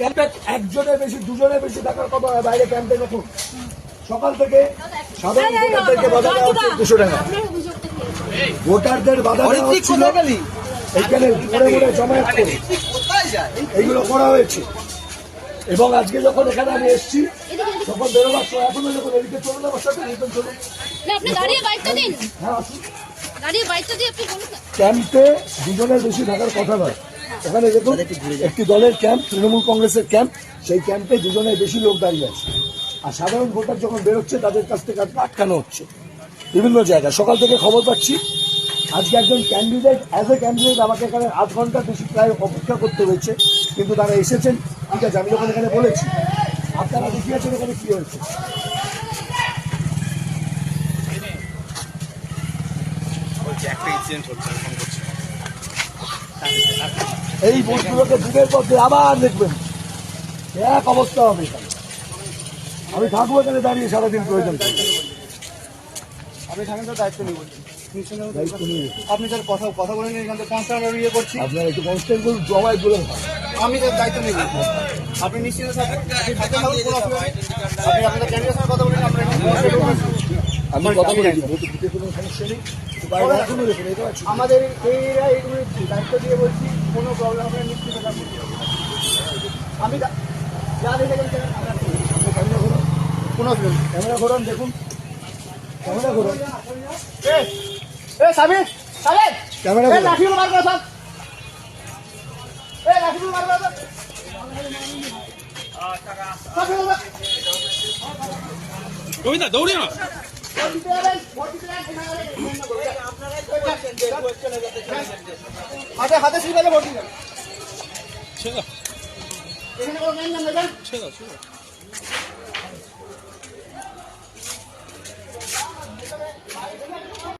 ক্যাম্পে একজনের বেশি দুজনের বেশি থাকার কথা হয় বাইরে ক্যাম্পে দেখুন সকাল থেকে সাধারণ ভোটারদেরকে বাধা দেওয়া হচ্ছে দুশো টাকা। ভোটারদের বাধা দেওয়া হচ্ছিল এইখানে মোড়ে মোড়ে জমায়েত করে। এইগুলো করা হয়েছে। এবং আজকে যখন এখানে আমি এসেছি তখন বেরোবার সময় এখনও যখন এদিকে চলুন আমার সাথে রিটার্ন চলুন। না আপনি দাঁড়িয়ে বাইকটা দিন। হ্যাঁ ক্যাম্পে দুজনের বেশি থাকার কথা নয়। এখানে দেখুন, একটি দলের ক্যাম্প তৃণমূল কংগ্রেসের ক্যাম্প সেই ক্যাম্পে দুজনের বেশি লোক দাঁড়িয়ে আছে। আর সাধারণ ভোটার যখন বেরোচ্ছে, তাদের কাছ থেকে আটকানো হচ্ছে। বিভিন্ন জায়গায়। সকাল থেকে খবর পাচ্ছি, আজকে একজন ক্যান্ডিডেট অ্যাজ এ ক্যান্ডিডেট আমাকে এখানে আধ ঘণ্টা বেশি প্রায় অপেক্ষা করতে হয়েছে, কিন্তু তারা এসেছেন। ঠিক আছে, আমি যখন এখানে বলেছি, আপনারা দেখিয়েছেন এখানে কী হয়েছে? একটা ইনসিডেন্ট হচ্ছে এই ভোটগুলোকে যুগের পথে আবার দেখবেন। এক অবস্থা হবে আমি থাকব এখানে দাঁড়িয়ে সারাদিন প্রয়োজন। আপনি থাকেন তো দায়িত্ব নিয়ে বলছি। আপনি স্যার কথা কথা বলেন এখান থেকে কনস্টেবল ইয়ে করছি। আপনারা একটু কনস্টেন্ট জমায় বলে আমি তার দায়িত্ব নিয়ে আপনি নিশ্চিন্ত থাকেন আপনি থাকতে থাকুন কোনো অসুবিধা নেই আপনি আপনাদের ক্যান্ডিডেট সঙ্গে কথা বলেন আপনার আমি কথা বলেছি কোনো সমস্যা নেই। আমাদের এইরা এইগুলো দায়িত্ব দিয়ে বলছি কোনো প্রবলেম আপনার থাকুন আমি যা- দেখে গেছেন ক্যামেরা ঘোরান কোনো ক্যামেরা ঘোরান দেখুন। ক্যামেরা ঘোরান। এ সাবির সাবির ক্যামেরা লাঠিগুলো বার করে সব। এ লাঠিগুলো বার করে সব। সব ফেলে দাও। কবিতা দৌড়িও না হাতে হাতে সুবিধা ভোট দিবেন। ঠিক আছে ঠিক কোনো